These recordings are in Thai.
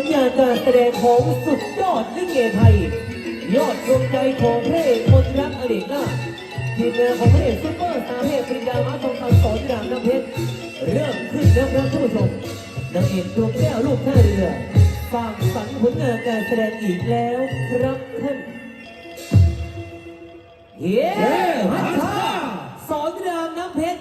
สัญญาการแสดงของสุดยอดลิเกไทย ยอดดวงใจของพระเอกคนรักอเนกนาทีมงานของพระเอกซุปเปอร์สตาเพชปริดามาทองคำสอนดามน้ำเพชรเริ่มขึ้นแล้วครับท่านผู้ชมนางเอกดวงแก้วลูกท่าเรือฝากฝันผลงานการแสดงอีกแล้วครับท่านเฮ้ฮัทธาสอนรามน้ำเพชร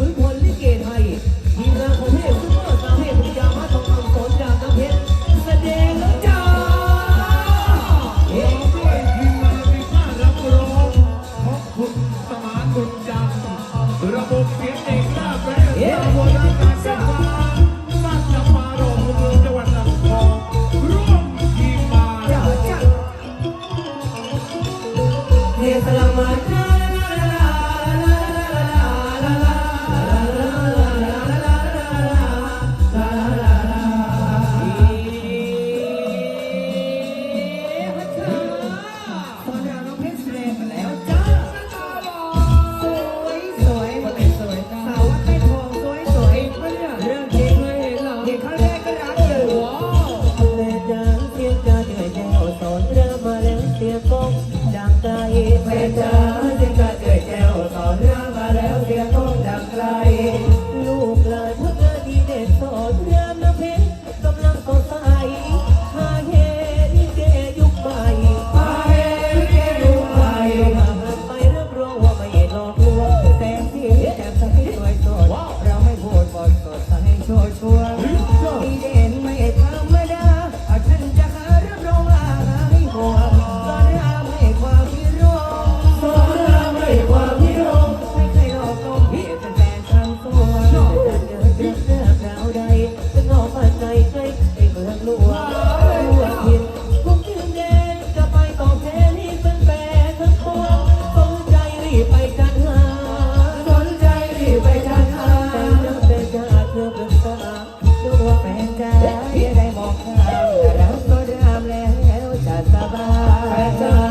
ขุนพลิเกไทยทีมงานขอเทพซุปเปอร์าร์เทพวิทยามาทองคำสอนดาบน้ำเพชรแสดงแล้วจ้าเฮ้ย ระบบเสียงเอกลาบและระบบราชการเป็นว่าราชมารมเมือจังหวัดลำพร่วมทีมาเจ้าเลามาเใจ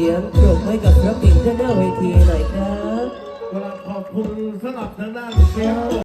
สียงปรบให้กับศิลปินด้านหน้าเวทีหน่อยครับ เวลาขอบคุณสำหรับทางด้านเยง